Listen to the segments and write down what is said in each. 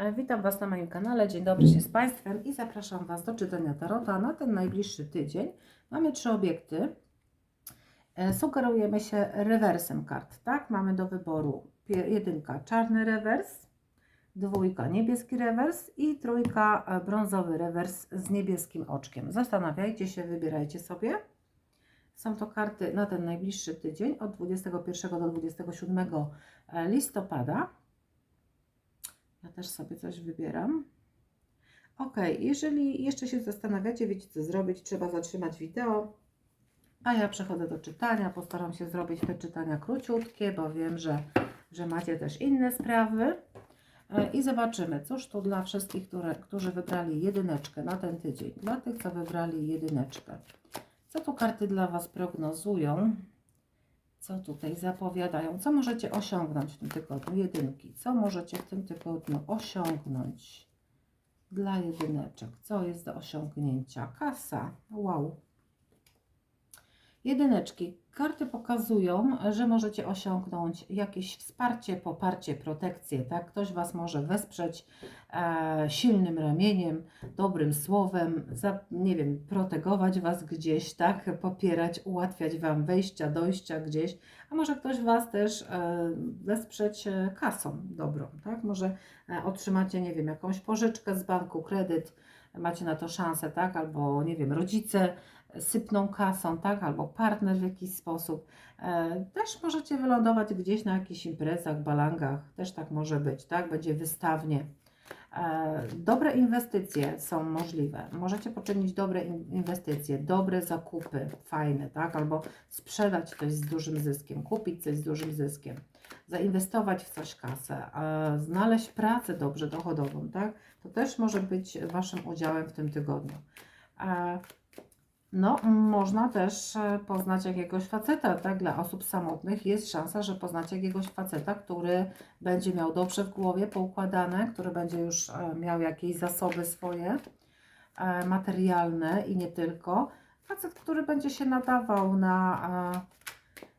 E, Witam Was na moim kanale. Dzień dobry się z Państwem i zapraszam Was do czytania tarota na ten najbliższy tydzień. Mamy trzy obiekty. E, Sugerujemy się rewersem kart, tak? Mamy do wyboru jedynka czarny rewers, dwójka niebieski rewers i trójka e, brązowy rewers z niebieskim oczkiem. Zastanawiajcie się, wybierajcie sobie. Są to karty na ten najbliższy tydzień od 21 do 27 listopada. Ja też sobie coś wybieram. Ok, jeżeli jeszcze się zastanawiacie, wiecie co zrobić, trzeba zatrzymać wideo, a ja przechodzę do czytania. Postaram się zrobić te czytania króciutkie, bo wiem, że, że macie też inne sprawy. E, I zobaczymy, cóż tu dla wszystkich, które, którzy wybrali jedyneczkę na ten tydzień. Dla tych, co wybrali jedyneczkę. Co tu karty dla Was prognozują? Co tutaj zapowiadają? Co możecie osiągnąć w tym tygodniu? Jedynki. Co możecie w tym tygodniu osiągnąć dla jedyneczek? Co jest do osiągnięcia? Kasa. Wow. Jedyneczki. Karty pokazują, że możecie osiągnąć jakieś wsparcie, poparcie, protekcję. Tak? Ktoś Was może wesprzeć e, silnym ramieniem, dobrym słowem, za, nie wiem, protegować Was gdzieś, tak? popierać, ułatwiać Wam wejścia, dojścia gdzieś, a może ktoś Was też e, wesprzeć e, kasą dobrą. Tak? Może e, otrzymacie, nie wiem, jakąś pożyczkę z banku, kredyt, macie na to szansę, tak? albo nie wiem, rodzice sypną kasą, tak? Albo partner w jakiś sposób. E, też możecie wylądować gdzieś na jakichś imprezach, balangach, też tak może być, tak? Będzie wystawnie. E, dobre inwestycje są możliwe. Możecie poczynić dobre in- inwestycje, dobre zakupy, fajne, tak? Albo sprzedać coś z dużym zyskiem, kupić coś z dużym zyskiem, zainwestować w coś kasę, e, znaleźć pracę dobrze dochodową, tak? To też może być Waszym udziałem w tym tygodniu. No, można też e, poznać jakiegoś faceta, tak? Dla osób samotnych jest szansa, że poznacie jakiegoś faceta, który będzie miał dobrze w głowie poukładane, który będzie już e, miał jakieś zasoby swoje e, materialne i nie tylko. Facet, który będzie się nadawał na,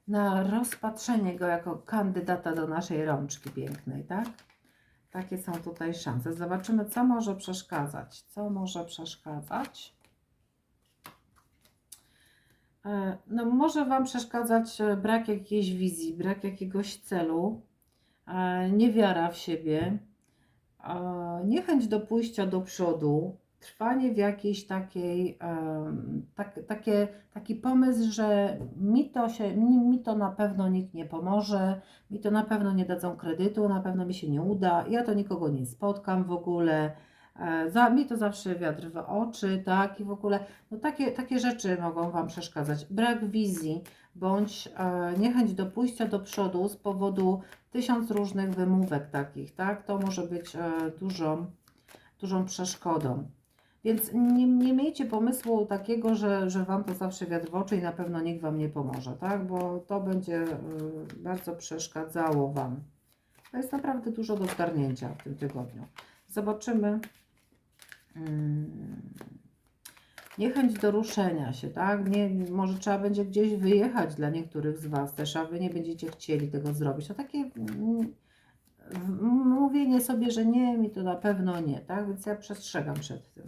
na rozpatrzenie go jako kandydata do naszej rączki pięknej, tak? Takie są tutaj szanse. Zobaczymy, co może przeszkadzać. Co może przeszkadzać? E, No, może Wam przeszkadzać e, brak jakiejś wizji, brak jakiegoś celu, e, niewiara w siebie, niechęć do pójścia do przodu, trwanie w jakiejś takiej, tak, takie, taki pomysł, że mi to, się, mi, mi to na pewno nikt nie pomoże, mi to na pewno nie dadzą kredytu, na pewno mi się nie uda, ja to nikogo nie spotkam w ogóle. E, Za, mi to zawsze wiatr w oczy, tak, i w ogóle no takie, takie rzeczy mogą Wam przeszkadzać. Brak wizji bądź e, niechęć do pójścia do przodu z powodu tysiąc różnych wymówek takich, tak? To może być e, dużą, dużą przeszkodą. Więc nie, nie miejcie pomysłu takiego, że, że Wam to zawsze wiatr w oczy i na pewno nikt Wam nie pomoże, tak? Bo to będzie e, bardzo przeszkadzało Wam. To jest naprawdę dużo do zgarnięcia w tym tygodniu. Zobaczymy. Mm, niechęć do ruszenia się, tak? Nie, może trzeba będzie gdzieś wyjechać dla niektórych z Was też, a Wy nie będziecie chcieli tego zrobić. To takie mm, mówienie sobie, że nie, mi to na pewno nie, tak? Więc ja przestrzegam przed tym.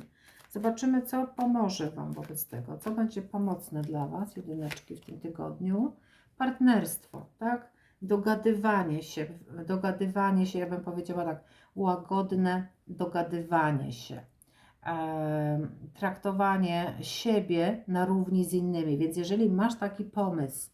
Zobaczymy, co pomoże Wam wobec tego, co będzie pomocne dla Was, jedyneczki w tym tygodniu. Partnerstwo, tak? Dogadywanie się, dogadywanie się, ja bym powiedziała tak, łagodne dogadywanie się traktowanie siebie na równi z innymi. Więc jeżeli masz taki pomysł,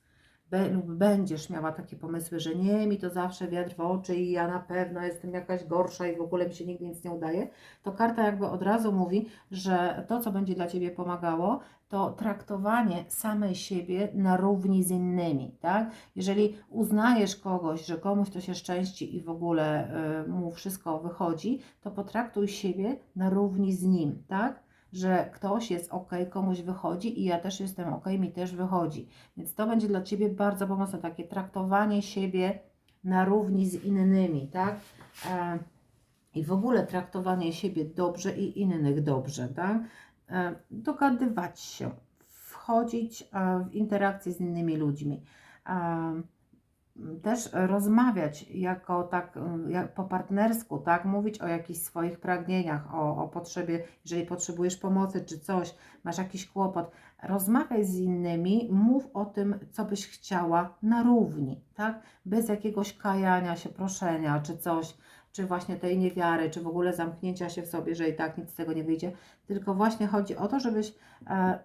lub będziesz miała takie pomysły, że nie, mi to zawsze wiatr w oczy i ja na pewno jestem jakaś gorsza i w ogóle mi się nigdy nic nie udaje, to karta jakby od razu mówi, że to, co będzie dla Ciebie pomagało, to traktowanie samej siebie na równi z innymi, tak? Jeżeli uznajesz kogoś, że komuś to się szczęści i w ogóle y, mu wszystko wychodzi, to potraktuj siebie na równi z nim, tak? Że ktoś jest ok, komuś wychodzi i ja też jestem ok, mi też wychodzi. Więc to będzie dla Ciebie bardzo pomocne, takie traktowanie siebie na równi z innymi, tak? E, I w ogóle traktowanie siebie dobrze i innych dobrze, tak? E, dogadywać się, wchodzić e, w interakcje z innymi ludźmi. E, też rozmawiać jako tak mm, jak po partnersku, tak? Mówić o jakichś swoich pragnieniach, o, o potrzebie, jeżeli potrzebujesz pomocy czy coś, masz jakiś kłopot, rozmawiaj z innymi, mów o tym, co byś chciała na równi, tak? Bez jakiegoś kajania się, proszenia czy coś, czy właśnie tej niewiary, czy w ogóle zamknięcia się w sobie, że i tak nic z tego nie wyjdzie, tylko właśnie chodzi o to, żebyś e,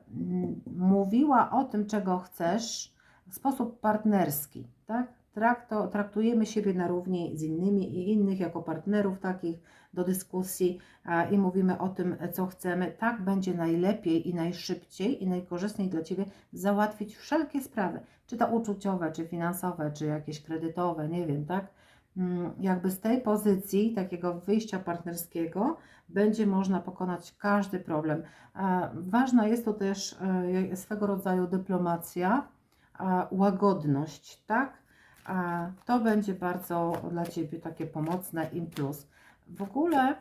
mówiła o tym, czego chcesz w sposób partnerski, tak? Trakto, traktujemy siebie na równi z innymi i innych jako partnerów takich do dyskusji a, i mówimy o tym, co chcemy. Tak będzie najlepiej i najszybciej i najkorzystniej dla Ciebie załatwić wszelkie sprawy, czy to uczuciowe, czy finansowe, czy jakieś kredytowe, nie wiem, tak? Mm, Jakby z tej pozycji takiego wyjścia partnerskiego będzie można pokonać każdy problem. A, Ważna jest to też e, swego rodzaju dyplomacja, a, łagodność, tak? A to będzie bardzo dla Ciebie takie pomocne i plus. W ogóle,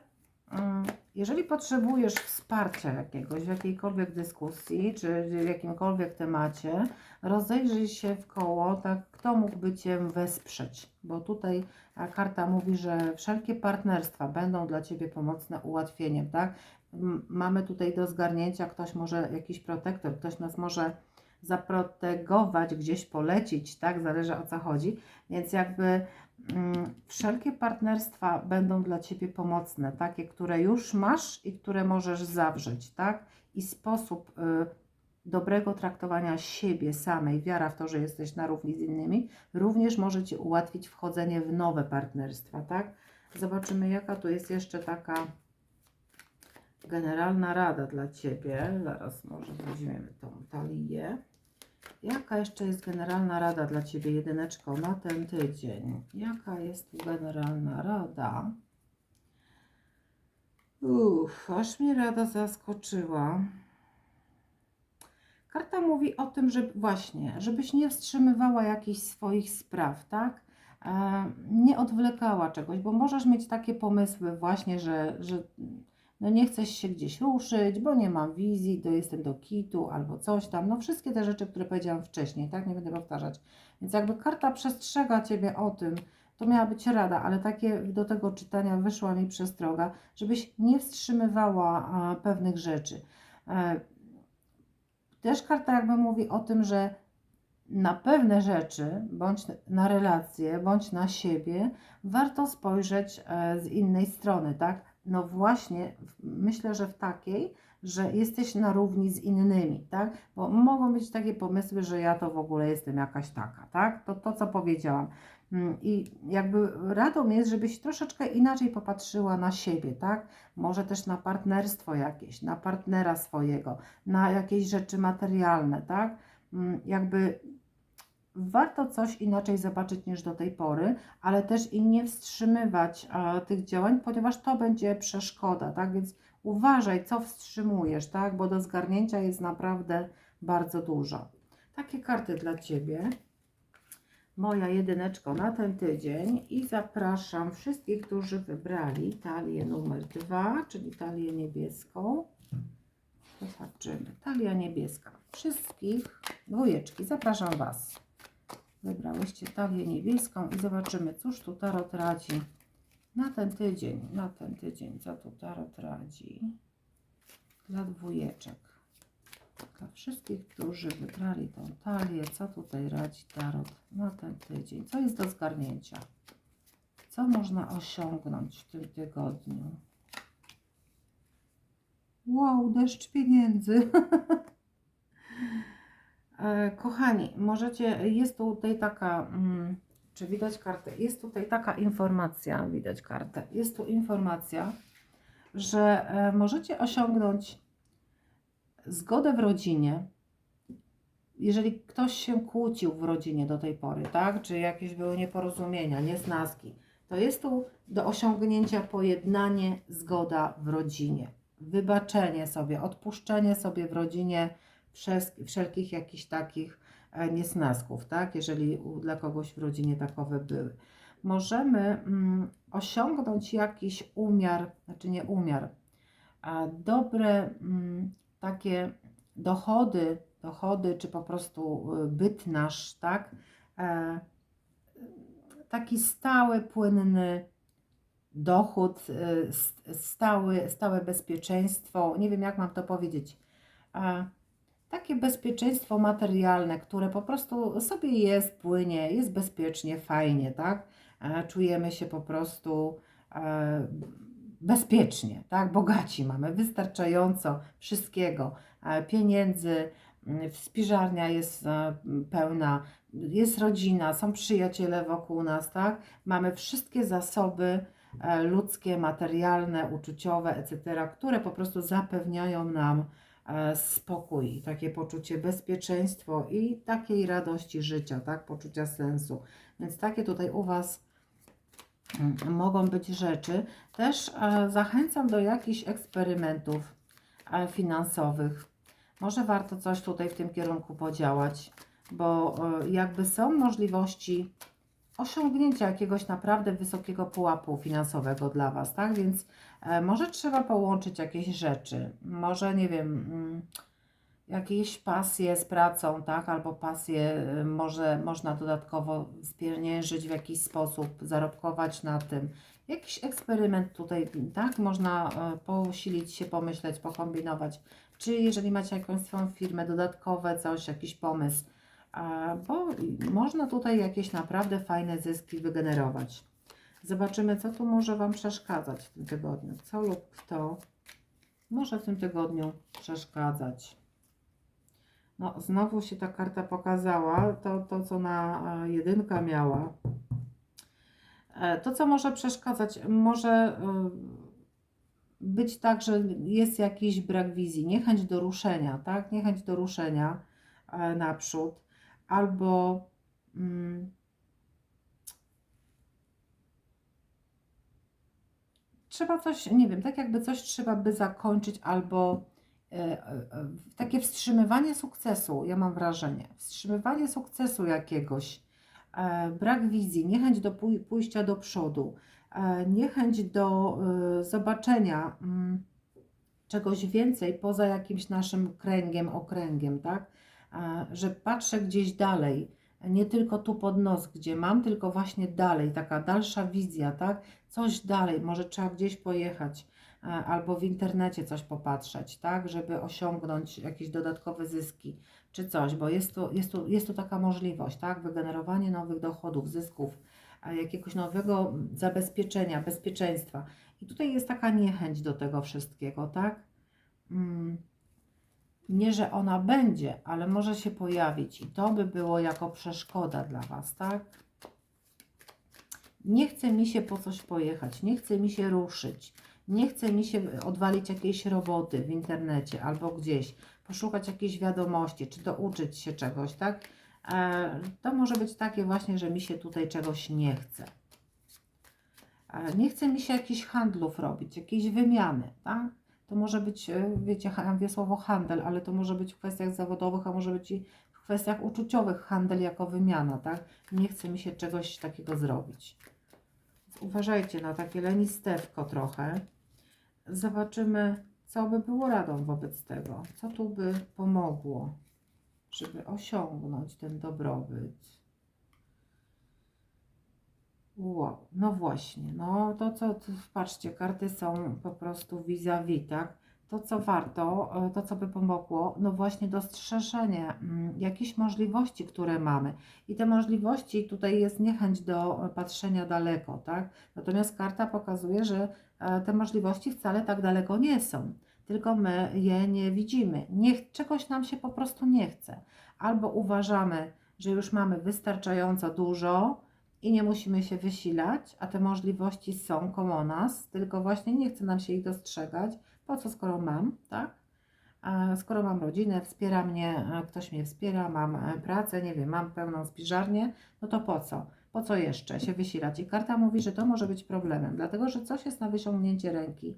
mm, jeżeli potrzebujesz wsparcia jakiegoś w jakiejkolwiek dyskusji, czy w jakimkolwiek temacie, rozejrzyj się w koło, tak, kto mógłby Cię wesprzeć, bo tutaj karta mówi, że wszelkie partnerstwa będą dla Ciebie pomocne ułatwieniem, tak? Mamy tutaj do zgarnięcia, ktoś może, jakiś protektor, ktoś nas może zaprotegować, gdzieś polecić, tak? Zależy o co chodzi. Więc jakby mm, wszelkie partnerstwa będą dla Ciebie pomocne, takie, które już masz i które możesz zawrzeć, tak? I sposób y, dobrego traktowania siebie samej, wiara w to, że jesteś na równi z innymi, również może Ci ułatwić wchodzenie w nowe partnerstwa, tak? Zobaczymy, jaka tu jest jeszcze taka generalna rada dla Ciebie. Zaraz może weźmiemy tą talię. Jaka jeszcze jest generalna rada dla Ciebie, jedyneczko, na ten tydzień? Jaka jest tu generalna rada? Uff, aż mnie rada zaskoczyła. Karta mówi o tym, że właśnie, żebyś nie wstrzymywała jakichś swoich spraw, tak? E, nie odwlekała czegoś, bo możesz mieć takie pomysły właśnie, że, że no nie chcesz się gdzieś ruszyć, bo nie mam wizji, to jestem do kitu albo coś tam. No wszystkie te rzeczy, które powiedziałam wcześniej, tak? Nie będę powtarzać. Więc jakby karta przestrzega Ciebie o tym, to miała być rada, ale takie do tego czytania wyszła mi przestroga, żebyś nie wstrzymywała pewnych rzeczy. E, też karta jakby mówi o tym, że na pewne rzeczy, bądź na relacje, bądź na siebie, warto spojrzeć e, z innej strony, tak? No właśnie, myślę, że w takiej, że jesteś na równi z innymi, tak? Bo mogą być takie pomysły, że ja to w ogóle jestem jakaś taka, tak? To to, co powiedziałam. Mm, I jakby radą jest, żebyś troszeczkę inaczej popatrzyła na siebie, tak? Może też na partnerstwo jakieś, na partnera swojego, na jakieś rzeczy materialne, tak? Mm, Jakby warto coś inaczej zobaczyć niż do tej pory, ale też i nie wstrzymywać a, tych działań, ponieważ to będzie przeszkoda, tak? Więc uważaj, co wstrzymujesz, tak? Bo do zgarnięcia jest naprawdę bardzo dużo. Takie karty dla Ciebie. Moja jedyneczko na ten tydzień i zapraszam wszystkich, którzy wybrali talię numer dwa, czyli talię niebieską. Zobaczymy. Talia niebieska. Wszystkich dwójeczki. Zapraszam Was. Wybrałyście talię niebieską i zobaczymy, cóż tu Tarot radzi na ten tydzień. Na ten tydzień, co tu Tarot radzi dla dwójeczek. Dla wszystkich, którzy wybrali tą talię, co tutaj radzi Tarot na ten tydzień? Co jest do zgarnięcia? Co można osiągnąć w tym tygodniu? Wow, deszcz pieniędzy. E, Kochani, możecie, jest tutaj taka, mm, czy widać kartę? Jest tutaj taka informacja, widać kartę. Jest tu informacja, że e, możecie osiągnąć zgodę w rodzinie, jeżeli ktoś się kłócił w rodzinie do tej pory, tak? Czy jakieś były nieporozumienia, niesnaski, to jest tu do osiągnięcia pojednanie, zgoda w rodzinie, wybaczenie sobie, odpuszczenie sobie w rodzinie wszelkich jakichś takich e, niesnasków, tak? Jeżeli dla kogoś w rodzinie takowe były. Możemy mm, osiągnąć jakiś umiar, znaczy nie umiar, a dobre mm, takie dochody, dochody, czy po prostu y, byt nasz, tak? E, taki stały, płynny dochód, stały, stałe bezpieczeństwo, nie wiem jak mam to powiedzieć, takie bezpieczeństwo materialne, które po prostu sobie jest, płynie, jest bezpiecznie, fajnie, tak? E, Czujemy się po prostu e, bezpiecznie, tak? Bogaci mamy, wystarczająco wszystkiego, e, pieniędzy, spiżarnia jest pełna, jest rodzina, są przyjaciele wokół nas, tak? Mamy wszystkie zasoby ludzkie, materialne, uczuciowe, etc., które po prostu zapewniają nam spokój, takie poczucie bezpieczeństwo i takiej radości życia, tak? Poczucia sensu. Więc takie tutaj u Was mm, mogą być rzeczy. Też e, zachęcam do jakichś eksperymentów e, finansowych. Może warto coś tutaj w tym kierunku podziałać, bo e, jakby są możliwości osiągnięcia jakiegoś naprawdę wysokiego pułapu finansowego dla Was, tak? Więc e, może trzeba połączyć jakieś rzeczy, może nie wiem, mm, jakieś pasje z pracą, tak? Albo pasje y, może można dodatkowo spieniężyć w jakiś sposób, zarobkować na tym. Jakiś eksperyment tutaj, tak? Można e, posilić się, pomyśleć, pokombinować. Czy jeżeli macie jakąś swoją firmę, dodatkowe coś, jakiś pomysł, bo można tutaj jakieś naprawdę fajne zyski wygenerować. Zobaczymy, co tu może Wam przeszkadzać w tym tygodniu. Co lub kto może w tym tygodniu przeszkadzać. No, znowu się ta karta pokazała, to, to co na e, jedynka miała. E, To, co może przeszkadzać, może e, być tak, że jest jakiś brak wizji, niechęć do ruszenia, tak? Niechęć do ruszenia naprzód, albo mm, trzeba coś, nie wiem, tak jakby coś trzeba by zakończyć, albo e, e, e, takie wstrzymywanie sukcesu, ja mam wrażenie, wstrzymywanie sukcesu jakiegoś, e, brak wizji, niechęć do pój- pójścia do przodu, e, niechęć do e, zobaczenia mm, czegoś więcej poza jakimś naszym kręgiem, okręgiem, tak? Że patrzę gdzieś dalej, nie tylko tu pod nos, gdzie mam, tylko właśnie dalej, taka dalsza wizja, tak? Coś dalej, może trzeba gdzieś pojechać albo w internecie coś popatrzeć, tak? Żeby osiągnąć jakieś dodatkowe zyski czy coś, bo jest tu, jest tu, jest tu taka możliwość, tak? Wygenerowanie nowych dochodów, zysków, jakiegoś nowego zabezpieczenia, bezpieczeństwa. I tutaj jest taka niechęć do tego wszystkiego, tak? Mm, Nie, że ona będzie, ale może się pojawić i to by było jako przeszkoda dla Was, tak? Nie chce mi się po coś pojechać, nie chce mi się ruszyć, nie chce mi się odwalić jakiejś roboty w internecie albo gdzieś, poszukać jakiejś wiadomości, czy douczyć się czegoś, tak? E, To może być takie właśnie, że mi się tutaj czegoś nie chce. E, Nie chce mi się jakichś handlów robić, jakiejś wymiany, tak? To może być, e, wiecie, mówię słowo handel, ale to może być w kwestiach zawodowych, a może być i w kwestiach uczuciowych handel jako wymiana, tak? Nie chce mi się czegoś takiego zrobić. Uważajcie na takie lenistewko trochę. Zobaczymy, co by było radą wobec tego. Co tu by pomogło, żeby osiągnąć ten dobrobyt. Wow, no właśnie, no to co, patrzcie, karty są po prostu vis-a-vis, tak? To co warto, e, to co by pomogło, no właśnie dostrzeżenie mm, jakichś możliwości, które mamy. I te możliwości, tutaj jest niechęć do patrzenia daleko, tak? Natomiast karta pokazuje, że e, te możliwości wcale tak daleko nie są, tylko my je nie widzimy. Nie, czegoś nam się po prostu nie chce. Albo uważamy, że już mamy wystarczająco dużo, i nie musimy się wysilać, a te możliwości są koło nas, tylko właśnie nie chce nam się ich dostrzegać. Po co, skoro mam, tak? Skoro mam rodzinę, wspiera mnie, e, ktoś mnie wspiera, mam e, pracę, nie wiem, mam pełną spiżarnię, no to po co? Po co jeszcze się wysilać? I karta mówi, że to może być problemem, dlatego że coś jest na wyciągnięcie ręki.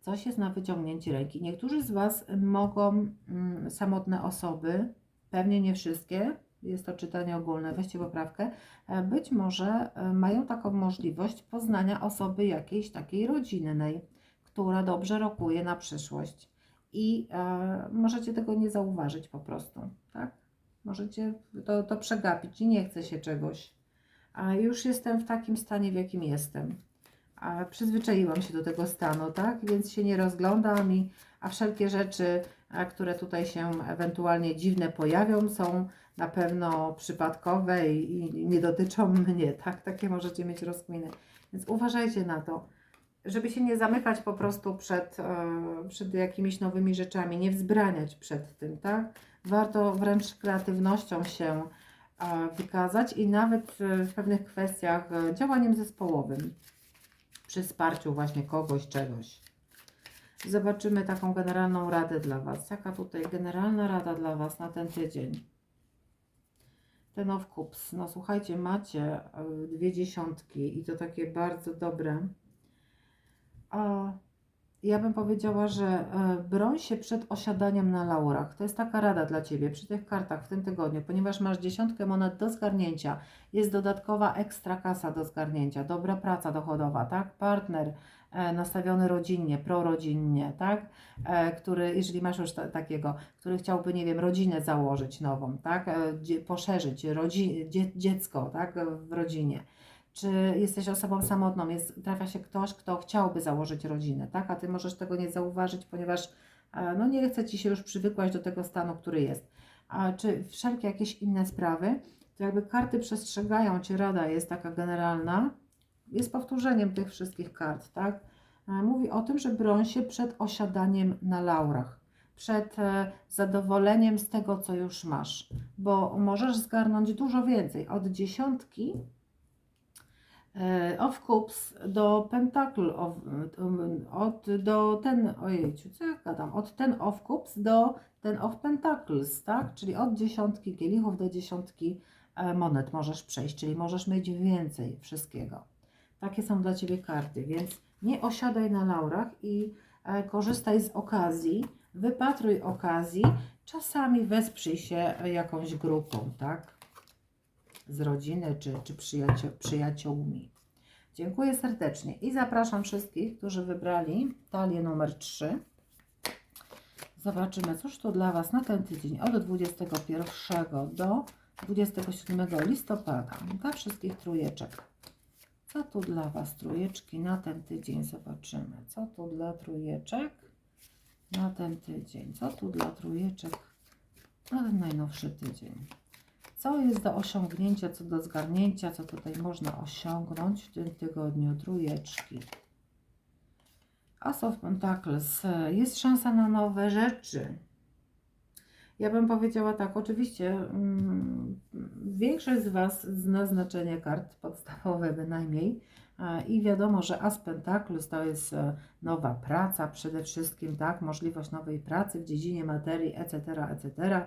Coś jest na wyciągnięcie ręki. Niektórzy z Was mogą, mm, samotne osoby, pewnie nie wszystkie, jest to czytanie ogólne, weźcie poprawkę, e, być może e, mają taką możliwość poznania osoby jakiejś takiej rodzinnej, która dobrze rokuje na przyszłość i e, możecie tego nie zauważyć po prostu, tak? Możecie to, to przegapić i nie chce się czegoś. A już jestem w takim stanie, w jakim jestem. A przyzwyczaiłam się do tego stanu, tak? Więc się nie rozglądam i a wszelkie rzeczy, a, które tutaj się ewentualnie dziwne pojawią, są na pewno przypadkowe i, i nie dotyczą mnie, tak? Takie możecie mieć rozkminy. Więc uważajcie na to, żeby się nie zamykać po prostu przed, e, przed jakimiś nowymi rzeczami, nie wzbraniać przed tym, tak? Warto wręcz kreatywnością się e, wykazać i nawet e, w pewnych kwestiach działaniem zespołowym, przy wsparciu właśnie kogoś, czegoś. Zobaczymy taką generalną radę dla Was. Jaka tutaj generalna rada dla Was na ten tydzień? Ten of. No słuchajcie, macie e, dwie dziesiątki i to takie bardzo dobre. A ja bym powiedziała, że e, broń się przed osiadaniem na laurach. To jest taka rada dla Ciebie przy tych kartach w tym tygodniu, ponieważ masz dziesiątkę monet do zgarnięcia. Jest dodatkowa ekstra kasa do zgarnięcia, dobra praca dochodowa, tak? Partner e, nastawiony rodzinnie, prorodzinnie, tak? E, który, jeżeli masz już ta, takiego, który chciałby, nie wiem, rodzinę założyć nową, tak? Poszerzyć rodzi, dzie, dziecko, tak? W rodzinie czy jesteś osobą samotną, jest, trafia się ktoś, kto chciałby założyć rodzinę, tak? A ty możesz tego nie zauważyć, ponieważ e, no, nie chce ci się już przywykłać do tego stanu, który jest. A czy wszelkie jakieś inne sprawy, to jakby karty przestrzegają cię, rada jest taka generalna, jest powtórzeniem tych wszystkich kart, tak? E, Mówi o tym, że broń się przed osiadaniem na laurach, przed e, zadowoleniem z tego, co już masz, bo możesz zgarnąć dużo więcej. Od dziesiątki of Cups do Pentacle of, um, od do ten, ojejciu, co ja gadam, od ten of Cups do ten of Pentacles, tak? Czyli od dziesiątki kielichów do dziesiątki e, monet możesz przejść, czyli możesz mieć więcej wszystkiego. Takie są dla Ciebie karty, więc nie osiadaj na laurach i e, korzystaj z okazji, wypatruj okazji, czasami wesprzyj się jakąś grupą, tak? Z rodziny czy, czy przyjacio przyjaciółmi. Dziękuję serdecznie i zapraszam wszystkich, którzy wybrali talię numer 3. Zobaczymy, cóż to dla Was na ten tydzień od 21 do 27 listopada. Dla wszystkich trójeczek. Co tu dla Was trójeczki na ten tydzień? Zobaczymy. Co tu dla trójeczek na ten tydzień? Co tu dla trójeczek na ten najnowszy tydzień? Co jest do osiągnięcia, co do zgarnięcia, co tutaj można osiągnąć w tym tygodniu trójeczki? As of Pentacles. Jest szansa na nowe rzeczy. Ja bym powiedziała tak, oczywiście mm, większość z Was zna znaczenie kart podstawowe bynajmniej i wiadomo, że As Pentacles to jest e, nowa praca przede wszystkim, tak, możliwość nowej pracy w dziedzinie materii, etc., etc.,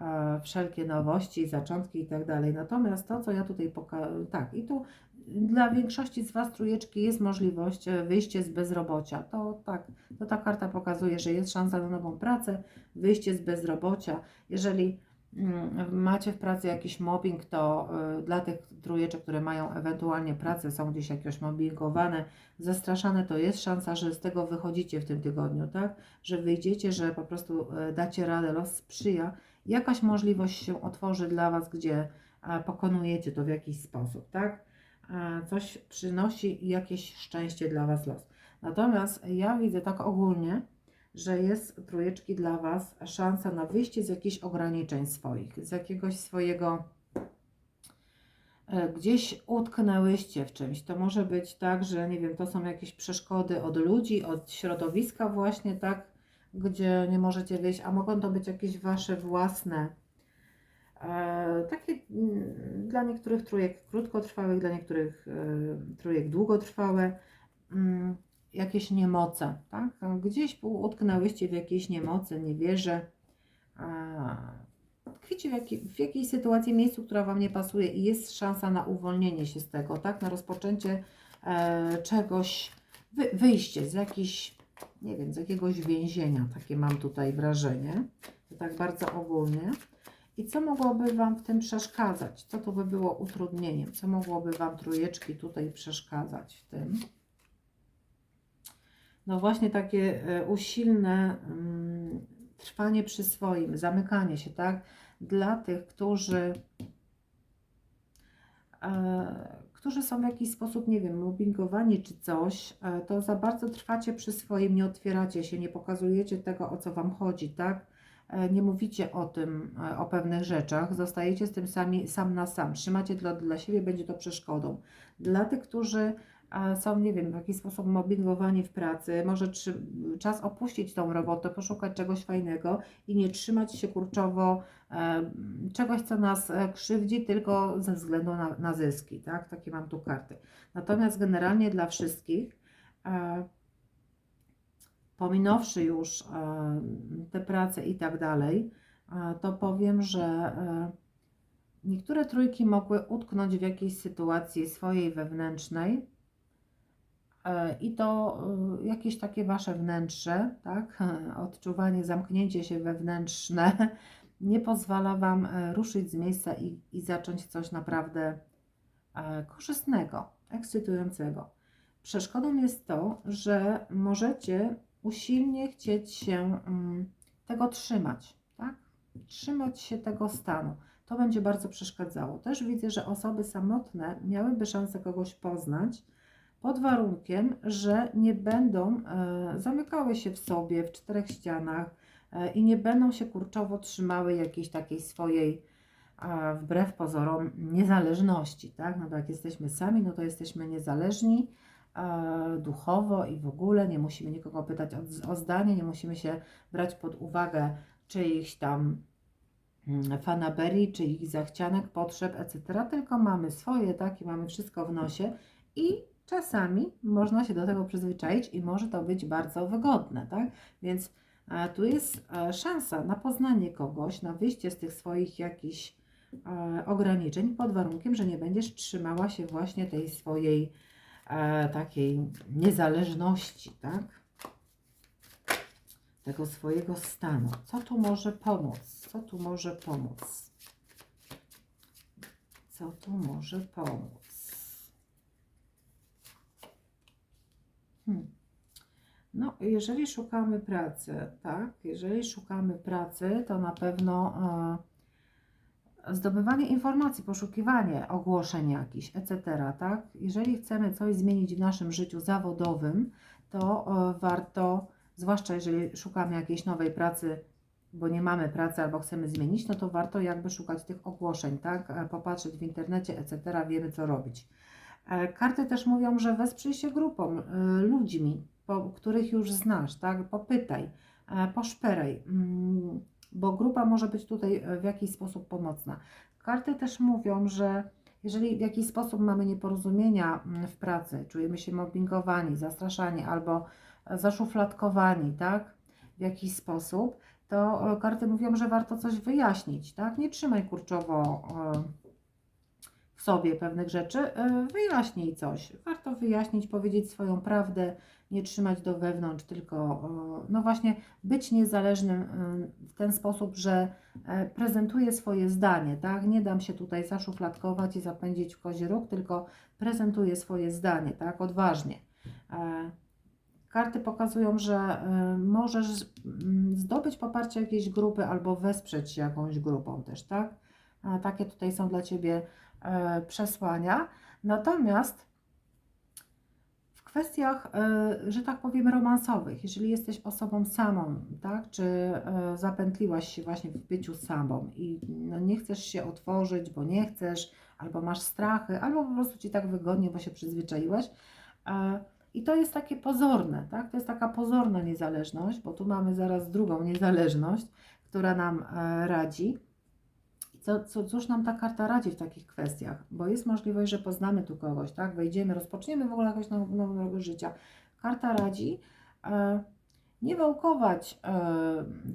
e, wszelkie nowości, zaczątki i tak dalej. Natomiast to, co ja tutaj pokażę, tak, i tu dla większości z Was trójeczki jest możliwość e, wyjście z bezrobocia. To tak, to ta karta pokazuje, że jest szansa na nową pracę, wyjście z bezrobocia. Jeżeli macie w pracy jakiś mobbing, to y, dla tych trójeczek, które mają ewentualnie pracę, są gdzieś jakieś mobbingowane, zastraszane, to jest szansa, że z tego wychodzicie w tym tygodniu, tak? Że wyjdziecie, że po prostu y, dacie radę, los sprzyja. Jakaś możliwość się otworzy dla Was, gdzie pokonujecie to w jakiś sposób, tak? Coś przynosi jakieś szczęście dla Was los. Natomiast ja widzę tak ogólnie, że jest trójeczki dla Was szansa na wyjście z jakichś ograniczeń swoich, z jakiegoś swojego e, gdzieś utknęłyście w czymś. To może być tak, że nie wiem, to są jakieś przeszkody od ludzi, od środowiska właśnie, tak, gdzie nie możecie wyjść, a mogą to być jakieś Wasze własne e, takie mm, dla niektórych trójek krótkotrwałych, dla niektórych e, trójek długotrwałe. Mm, jakieś niemoce, tak? Gdzieś utknęłyście w jakiejś niemocy, niewierze, tkwicie w, jakiej, w jakiejś sytuacji, miejscu, która Wam nie pasuje i jest szansa na uwolnienie się z tego, tak? Na rozpoczęcie e, czegoś, wy, wyjście z jakiejś, nie wiem, z jakiegoś więzienia, takie mam tutaj wrażenie, tak bardzo ogólnie. I co mogłoby Wam w tym przeszkadzać? Co to by było utrudnieniem? Co mogłoby Wam trójeczki tutaj przeszkadzać w tym? No właśnie takie e, usilne mm, trwanie przy swoim, zamykanie się, tak? dla tych, którzy e, którzy są w jakiś sposób, nie wiem, mobbingowani czy coś, e, to za bardzo trwacie przy swoim, nie otwieracie się, nie pokazujecie tego, o co Wam chodzi, tak? Nie mówicie o tym, o pewnych rzeczach, zostajecie z tym sami, sam na sam, trzymacie dla, dla siebie, będzie to przeszkodą. Dla tych, którzy są, nie wiem, w jakiś sposób mobbingowani w pracy, może trzy, czas opuścić tą robotę, poszukać czegoś fajnego i nie trzymać się kurczowo e, czegoś, co nas e, krzywdzi, tylko ze względu na, na zyski, tak? Takie mam tu karty. Natomiast generalnie dla wszystkich, e, pominąwszy już e, te prace i tak dalej, e, to powiem, że e, niektóre trójki mogły utknąć w jakiejś sytuacji swojej wewnętrznej, I to e, jakieś takie wasze wnętrze, tak? Odczuwanie, zamknięcie się wewnętrzne nie pozwala wam e, ruszyć z miejsca i, i zacząć coś naprawdę e, korzystnego, ekscytującego. Przeszkodą jest to, że możecie usilnie chcieć się mm, tego trzymać, tak? Trzymać się tego stanu. To będzie bardzo przeszkadzało. Też widzę, że osoby samotne miałyby szansę kogoś poznać, pod warunkiem, że nie będą e, zamykały się w sobie, w czterech ścianach e, i nie będą się kurczowo trzymały jakiejś takiej swojej, wbrew pozorom, niezależności, tak? No bo jak jesteśmy sami, no to jesteśmy niezależni e, duchowo i w ogóle, nie musimy nikogo pytać o, zdanie, nie musimy się brać pod uwagę czyichś tam mm, fanaberii, czyichś zachcianek, potrzeb, etc., tylko mamy swoje, tak? I mamy wszystko w nosie i czasami można się do tego przyzwyczaić i może to być bardzo wygodne, tak? Więc e, tu jest e, szansa na poznanie kogoś, na wyjście z tych swoich jakichś e, ograniczeń pod warunkiem, że nie będziesz trzymała się właśnie tej swojej e, takiej niezależności, tak? Tego swojego stanu. Co tu może pomóc? Co tu może pomóc? Co tu może pomóc? Hmm. No, jeżeli szukamy pracy, tak, jeżeli szukamy pracy, to na pewno e, zdobywanie informacji, poszukiwanie ogłoszeń jakichś, etc., tak? Jeżeli chcemy coś zmienić w naszym życiu zawodowym, to e, warto, zwłaszcza jeżeli szukamy jakiejś nowej pracy, bo nie mamy pracy albo chcemy zmienić, no to warto jakby szukać tych ogłoszeń, tak? E, Popatrzeć w internecie, etc., wiemy co robić. E, Karty też mówią, że wesprzyj się grupą, e, ludźmi, po, których już znasz, tak? Popytaj, e, poszperaj, mm, bo grupa może być tutaj w jakiś sposób pomocna. Karty też mówią, że jeżeli w jakiś sposób mamy nieporozumienia mm, w pracy, czujemy się mobbingowani, zastraszani albo zaszufladkowani, tak? W jakiś sposób, to karty mówią, że warto coś wyjaśnić, tak? Nie trzymaj kurczowo sobie pewnych rzeczy, e, wyjaśnij coś. Warto wyjaśnić, powiedzieć swoją prawdę, nie trzymać do wewnątrz, tylko no właśnie być niezależnym e, w ten sposób, że e, prezentuję swoje zdanie, tak? Nie dam się tutaj zaszufladkować i zapędzić w kozi róg, tylko prezentuję swoje zdanie, tak? Odważnie. Karty pokazują, że możesz mm, zdobyć poparcie jakiejś grupy albo wesprzeć się jakąś grupą też, tak? E, Takie tutaj są dla Ciebie e, przesłania. Natomiast w kwestiach, e, że tak powiem, romansowych, jeżeli jesteś osobą samą, tak, czy zapętliłaś się właśnie w byciu samą i no, nie chcesz się otworzyć, bo nie chcesz, albo masz strachy, albo po prostu Ci tak wygodnie, bo się przyzwyczaiłaś. I to jest takie pozorne, tak? To jest taka pozorna niezależność, bo tu mamy zaraz drugą niezależność, która nam radzi. Co, co, cóż nam ta karta radzi w takich kwestiach? Bo jest możliwość, że poznamy tu kogoś, tak? Wejdziemy, rozpoczniemy w ogóle jakąś nową, nową drogę życia. Karta radzi e, nie wałkować e,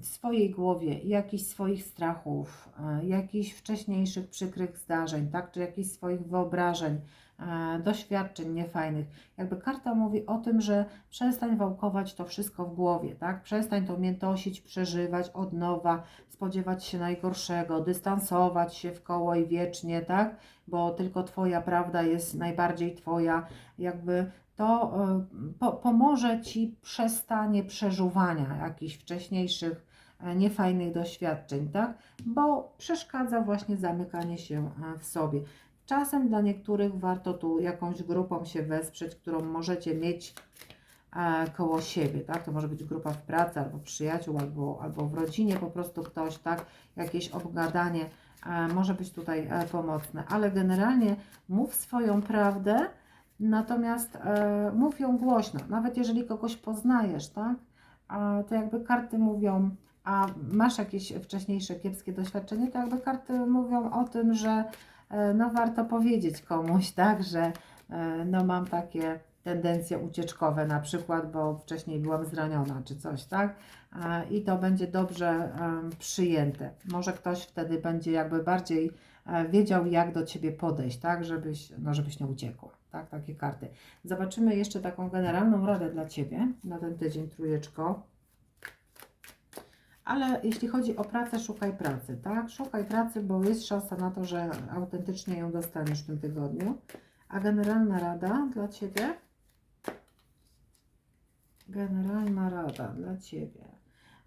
w swojej głowie jakichś swoich strachów, e, jakichś wcześniejszych przykrych zdarzeń, tak? Czy jakichś swoich wyobrażeń, e, doświadczeń niefajnych. Jakby karta mówi o tym, że przestań wałkować to wszystko w głowie, tak? Przestań to miętosić, przeżywać od nowa, spodziewać się najgorszego, dystansować się w koło i wiecznie, tak? Bo tylko Twoja prawda jest najbardziej Twoja. Jakby to y, po, pomoże Ci przestanie przeżuwania jakichś wcześniejszych e, niefajnych doświadczeń, tak? Bo przeszkadza właśnie zamykanie się e, w sobie. Czasem dla niektórych warto tu jakąś grupą się wesprzeć, którą możecie mieć e, koło siebie, tak? To może być grupa w pracy, albo przyjaciół, albo, albo w rodzinie po prostu ktoś, tak? Jakieś obgadanie może być tutaj pomocne, ale generalnie mów swoją prawdę, natomiast e, mów ją głośno, nawet jeżeli kogoś poznajesz, tak? A to jakby karty mówią, a masz jakieś wcześniejsze kiepskie doświadczenie, to jakby karty mówią o tym, że e, no warto powiedzieć komuś, tak, że e, no mam takie tendencje ucieczkowe na przykład, bo wcześniej byłam zraniona czy coś, tak? E, I to będzie dobrze em, przyjęte. Może ktoś wtedy będzie jakby bardziej e, wiedział, jak do Ciebie podejść, tak? Żebyś, no, żebyś nie uciekła, tak? Takie karty. Zobaczymy jeszcze taką generalną radę dla Ciebie na ten tydzień, trójeczko. Ale jeśli chodzi o pracę, szukaj pracy, tak? Szukaj pracy, bo jest szansa na to, że autentycznie ją dostaniesz w tym tygodniu. A generalna rada dla Ciebie? Generalna rada dla Ciebie.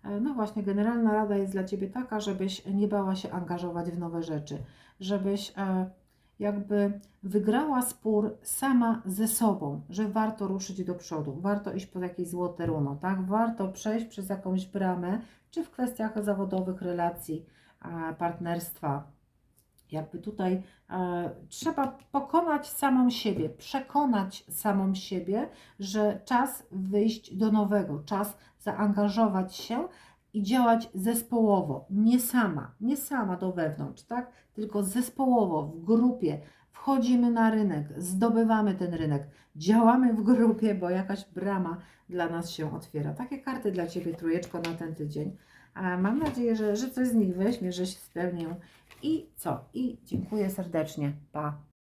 E, No właśnie, generalna rada jest dla Ciebie taka, żebyś nie bała się angażować w nowe rzeczy, żebyś e, jakby wygrała spór sama ze sobą, że warto ruszyć do przodu, warto iść po jakieś złote runo, tak? Warto przejść przez jakąś bramę, czy w kwestiach zawodowych, relacji, partnerstwa. Jakby tutaj e, trzeba pokonać samą siebie, przekonać samą siebie, że czas wyjść do nowego, czas zaangażować się i działać zespołowo, nie sama, nie sama do wewnątrz, tak? Tylko zespołowo, w grupie. Wchodzimy na rynek, zdobywamy ten rynek, działamy w grupie, bo jakaś brama dla nas się otwiera. Takie karty dla Ciebie, trójeczko, na ten tydzień. A mam nadzieję, że, że coś z nich weźmiesz, że się spełnią. I co? I dziękuję serdecznie. Pa.